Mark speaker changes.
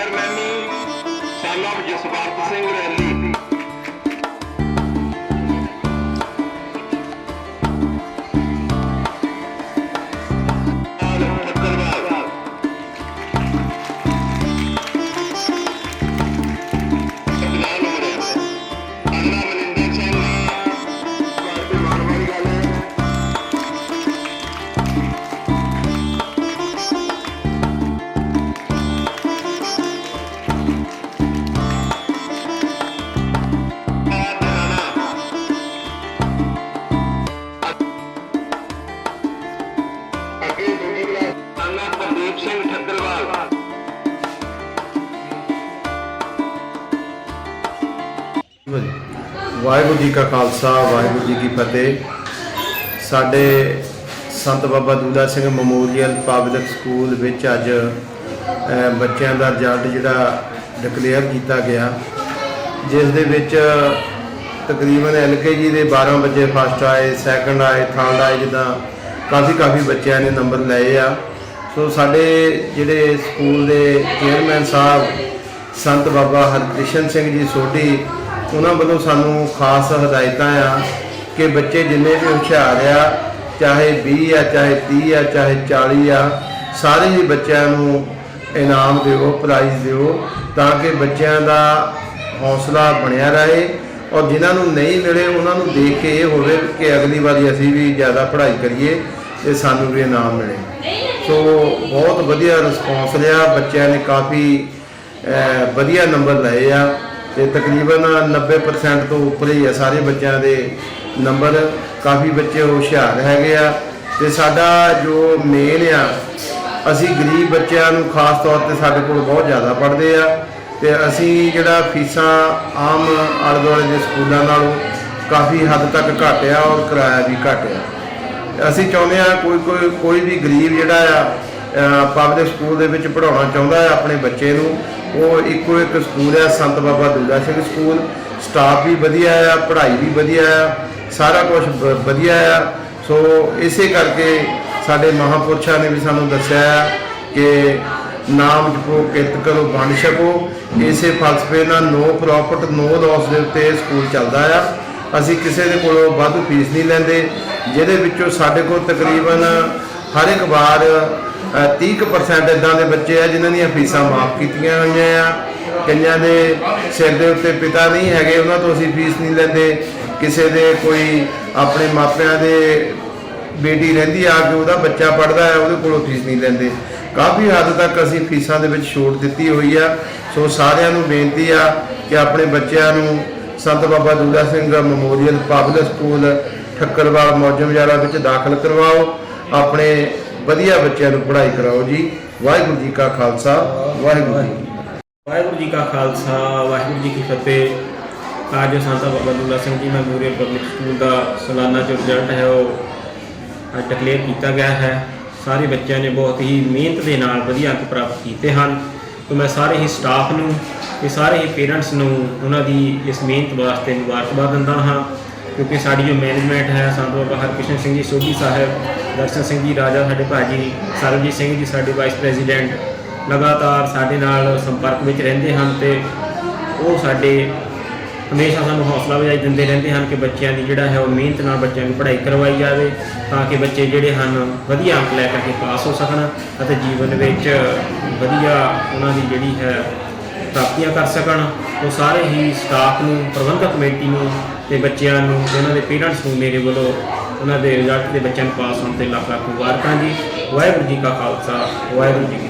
Speaker 1: Father Nani, son of Jaswant Singh Rally.
Speaker 2: Waheguru ji ਕਾ ਖਾਲਸਾ, ਵਾਹਿਗੁਰੂ ਜੀ ਕੀ ਫਤਿਹ। ਸਾਡੇ Sant Baba Dula Singh memorial public school ਵਿੱਚ ਅੱਜ ਬੱਚਿਆਂ ਦਾ ਰਿਜ਼ਲਟ ਜਿਹੜਾ ਡਿਕਲੇਅਰ ਕੀਤਾ ਗਿਆ, ਜਿਸ ਦੇ ਵਿੱਚ ਤਕਰੀਬਨ ਐਲਕੇਜੀ ਦੇ 12 ਬੱਚੇ ਫਸਟ ਆਏ ਸੈਕੰਡ ਆਏ ਥਰਡ ਆਏ, ਜਿੱਦਾਂ ਕਾਫੀ ਕਾਫੀ ਬੱਚਿਆਂ ਨੇ ਨੰਬਰ ਲਏ ਆ। ਸੋ ਸਾਡੇ ਜਿਹੜੇ ਸਕੂਲ ਦੇ ਚੇਅਰਮੈਨ ਸਾਹਿਬ, ਸੰਤ ਬਾਬਾ ਹਰਕ੍ਰਿਸ਼ਨ ਸਿੰਘ ਜੀ ਸੋਢੀ ਉਹਨਾਂ ਵੱਲੋਂ ਸਾਨੂੰ ਖਾਸ ਹਦਾਇਤਾਂ ਆ ਕਿ ਬੱਚੇ ਜਿੰਨੇ ਵੀ ਹੁਸ਼ਿਆਰ ਆ, ਚਾਹੇ 20 ਆ, ਚਾਹੇ 30 ਆ, ਚਾਹੇ 40 ਆ, ਸਾਰੇ ਹੀ ਬੱਚਿਆਂ ਨੂੰ ਇਨਾਮ ਦਿਓ ਪ੍ਰਾਈਜ਼ ਦਿਓ, ਤਾਂ ਕਿ ਬੱਚਿਆਂ ਦਾ ਹੌਸਲਾ ਬਣਿਆ ਰਹੇ ਔਰ ਜਿਨ੍ਹਾਂ ਨੂੰ ਨਹੀਂ ਮਿਲੇ ਉਹਨਾਂ ਨੂੰ ਦੇਖ ਕੇ ਇਹ ਹੋਵੇ ਕਿ ਅਗਲੀ ਵਾਰੀ ਅਸੀਂ ਵੀ ਜ਼ਿਆਦਾ ਪੜ੍ਹਾਈ ਕਰੀਏ ਤੇ ਸਾਨੂੰ ਵੀ ਇਨਾਮ ਮਿਲੇ। ਸੋ ਬਹੁਤ ਵਧੀਆ ਰਿਸਪੌਂਸ ਰਿਹਾ, ਬੱਚਿਆਂ ਨੇ ਕਾਫੀ ਵਧੀਆ ਨੰਬਰ ਲਏ ਆ। ਤੇ ਤਕਰੀਬਨ 90% ਤੋਂ ਉੱਪਰ ਹੀ ਆ ਸਾਰੇ ਬੱਚਿਆਂ ਦੇ ਨੰਬਰ ਕਾਫੀ ਬੱਚੇ ਹੁਸ਼ਿਆਰ ਹੈਗੇ ਆ ਤੇ ਸਾਡਾ ਜੋ ਮੇਨ ਆ, ਅਸੀਂ ਗਰੀਬ ਬੱਚਿਆਂ ਨੂੰ ਖਾਸ ਤੌਰ ਤੇ ਸਾਡੇ ਕੋਲ ਬਹੁਤ ਜ਼ਿਆਦਾ ਪੜ੍ਹਦੇ ਆ ਤੇ ਅਸੀਂ ਜਿਹੜਾ ਫੀਸਾਂ ਆਮ ਆਲੇ ਦੁਆਲੇ ਦੇ ਸਕੂਲਾਂ ਨਾਲੋਂ ਕਾਫੀ ਹੱਦ ਤੱਕ ਘੱਟ ਆ ਔਰ ਕਿਰਾਇਆ ਵੀ ਘੱਟ ਆ ਅਸੀਂ ਚਾਹੁੰਦੇ ਆ ਕੋਈ ਕੋਈ ਕੋਈ ਵੀ ਗਰੀਬ ਜਿਹੜਾ ਆ ਪਬਲਿਕ ਸਕੂਲ ਦੇ ਵਿੱਚ ਪੜਾਉਣਾ ਚਾਹੁੰਦਾ ਹੈ ਆਪਣੇ ਬੱਚੇ ਨੂੰ। ਉਹ ਇੱਕੋ ਇੱਕ ਸਕੂਲ ਆ ਸੰਤ ਬਾਬਾ ਦੁੱਲਾ ਸਿੰਘ ਸਕੂਲ। ਸਟਾਫ ਵੀ ਵਧੀਆ ਆ, ਪੜ੍ਹਾਈ ਵੀ ਵਧੀਆ ਆ, ਸਾਰਾ ਕੁਝ ਵਧੀਆ ਆ। ਸੋ ਇਸੇ ਕਰਕੇ ਸਾਡੇ ਮਹਾਪੁਰਸ਼ਾਂ ਨੇ ਵੀ ਸਾਨੂੰ ਦੱਸਿਆ ਆ ਕਿ ਨਾਮ ਜਪੋ, ਕਿਰਤ ਕਰੋ ਬਣ ਛਕੋ। ਇਸੇ ਫਲਸਫੇ ਨਾਲ ਨੋ ਪ੍ਰੋਫਿਟ ਨੋ ਲਾਸ ਦੇ ਉੱਤੇ ਸਕੂਲ ਚੱਲਦਾ ਆ। ਅਸੀਂ ਕਿਸੇ ਦੇ ਕੋਲੋਂ ਵਾਧੂ ਫੀਸ ਨਹੀਂ ਲੈਂਦੇ, ਜਿਹਦੇ ਵਿੱਚੋਂ ਸਾਡੇ ਕੋਲ ਤਕਰੀਬਨ ਹਰ ਇੱਕ ਵਾਰ 30% ਇਦਾਂ ਦੇ ਬੱਚੇ ਆ ਜਿਨ੍ਹਾਂ ਦੀਆਂ ਫੀਸਾਂ ਮਾਫ ਕੀਤੀਆਂ ਹੋਈਆਂ ਆ। ਕਈਆਂ ਦੇ ਸਿਰ ਦੇ ਉੱਤੇ ਪਿਤਾ ਨਹੀਂ ਹੈਗੇ, ਉਹਨਾਂ ਤੋਂ ਅਸੀਂ ਫੀਸ ਨਹੀਂ ਲੈਂਦੇ। ਕਿਸੇ ਦੇ ਕੋਈ ਆਪਣੇ ਮਾਪਿਆਂ ਦੇ ਬੇਟੀ ਰਹਿੰਦੀ ਆ ਕਿ ਉਹਦਾ ਬੱਚਾ ਪੜਦਾ ਹੈ ਉਹਦੇ ਕੋਲੋਂ ਫੀਸ ਨਹੀਂ ਲੈਂਦੇ। ਕਾਫੀ ਹੱਦ ਤੱਕ ਅਸੀਂ ਫੀਸਾਂ ਦੇ ਵਿੱਚ ਛੋਟ ਦਿੱਤੀ ਹੋਈ ਆ। ਸੋ ਸਾਰਿਆਂ ਨੂੰ ਬੇਨਤੀ ਆ ਕਿ ਆਪਣੇ ਬੱਚਿਆਂ ਨੂੰ Sant Baba Dula Singh memorial public school Thakkarwal Maujmajara ਵਿੱਚ ਦਾਖਲ ਕਰਵਾਓ। ਆਪਣੇ ਵਧੀਆ ਬੱਚਿਆਂ ਨੂੰ ਪੜ੍ਹਾਈ ਕਰਾਓ ਜੀ। ਵਾਹਿਗੁਰੂ ਜੀ ਕਾ ਖਾਲਸਾ, ਵਾਹਿਗੁਰੂ ਜੀ
Speaker 3: ਵਾਹਿਗੁਰੂ ਜੀ ਕਾ ਖਾਲਸਾ, ਵਾਹਿਗੁਰੂ ਜੀ ਕੀ ਫਤਿਹ। ਅੱਜ ਸੰਤ Baba Dulla Singh ji memorial public school ਦਾ ਸਾਲਾਨਾ ਜੋ ਰਿਜ਼ਲਟ ਹੈ, ਉਹ ਅੱਜ ਡਿਕਲੇਅਰ ਕੀਤਾ ਗਿਆ ਹੈ। ਸਾਰੇ ਬੱਚਿਆਂ ਨੇ ਬਹੁਤ ਹੀ ਮਿਹਨਤ ਦੇ ਨਾਲ ਵਧੀਆ ਅੰਕ ਪ੍ਰਾਪਤ ਕੀਤੇ ਹਨ। ਤੇ ਮੈਂ ਸਾਰੇ ਹੀ ਸਟਾਫ ਨੂੰ ਤੇ ਸਾਰੇ ਹੀ ਪੇਰੈਂਟਸ ਨੂੰ ਉਹਨਾਂ ਦੀ ਇਸ ਮਿਹਨਤ ਵਾਸਤੇ ਮੁਬਾਰਕਬਾਦ ਦਿੰਦਾ ਹਾਂ। ਕਿਉਂਕਿ ਸਾਡੀ ਜੋ ਮੈਨੇਜਮੈਂਟ ਹੈ, ਸੰਤ ਬਾਬਾ ਹਰਕ੍ਰਿਸ਼ਨ ਸਿੰਘ ਜੀ, ਸੋਢੀ ਸਾਹਿਬ ਦਰਸ਼ਨ ਸਿੰਘ ਜੀ, ਰਾਜਾ ਸਾਡੇ ਭਾਜੀ ਸਰਬਜੀਤ ਸਿੰਘ ਜੀ, ਸਾਡੇ ਵਾਈਸ ਪ੍ਰੈਜ਼ੀਡੈਂਟ ਲਗਾਤਾਰ ਸਾਡੇ ਨਾਲ ਸੰਪਰਕ ਵਿੱਚ ਰਹਿੰਦੇ ਹਨ ਤੇ ਉਹ ਸਾਡੇ ਹਮੇਸ਼ਾ ਸਾਨੂੰ ਹੌਸਲਾ ਅਫਜ਼ਾਈ ਦਿੰਦੇ ਰਹਿੰਦੇ ਹਨ ਕਿ ਬੱਚਿਆਂ ਦੀ ਜਿਹੜਾ ਹੈ ਉਹ ਮਿਹਨਤ ਨਾਲ ਬੱਚਿਆਂ ਦੀ ਪੜ੍ਹਾਈ ਕਰਵਾਈ ਜਾਵੇ ਤਾਂ ਕਿ ਬੱਚੇ ਜਿਹੜੇ ਹਨ ਵਧੀਆ ਅੰਕ ਲੈ ਕੇ ਪਾਸ ਹੋ ਸਕਣ ਅਤੇ ਜੀਵਨ ਵਿੱਚ ਵਧੀਆ ਉਹਨਾਂ ਦੀ ਜਿਹੜੀ ਹੈ ਪ੍ਰਾਪਤੀਆਂ ਕਰ ਸਕਣ। ਉਹ ਸਾਰੇ ਹੀ ਸਟਾਫ ਨੂੰ, ਪ੍ਰਬੰਧਕ ਕਮੇਟੀ ਨੂੰ ਤੇ ਬੱਚਿਆਂ ਨੂੰ ਤੇ ਉਹਨਾਂ ਦੇ ਪੇਰੈਂਟਸ ਨੂੰ ਮੇਰੇ ਵੱਲੋਂ ਉਹਨਾਂ ਦੇ ਰਿਜ਼ਲਟ ਦੇ ਬੱਚਿਆਂ ਨੂੰ ਪਾਸ ਹੋਣ ਤੇ ਲੱਖ ਲੱਖ ਮੁਬਾਰਕਾਂ ਜੀ। ਵਾਹਿਗੁਰੂ ਜੀ ਕਾ ਖਾਲਸਾ, ਵਾਹਿਗੁਰੂ ਜੀ ਕੀ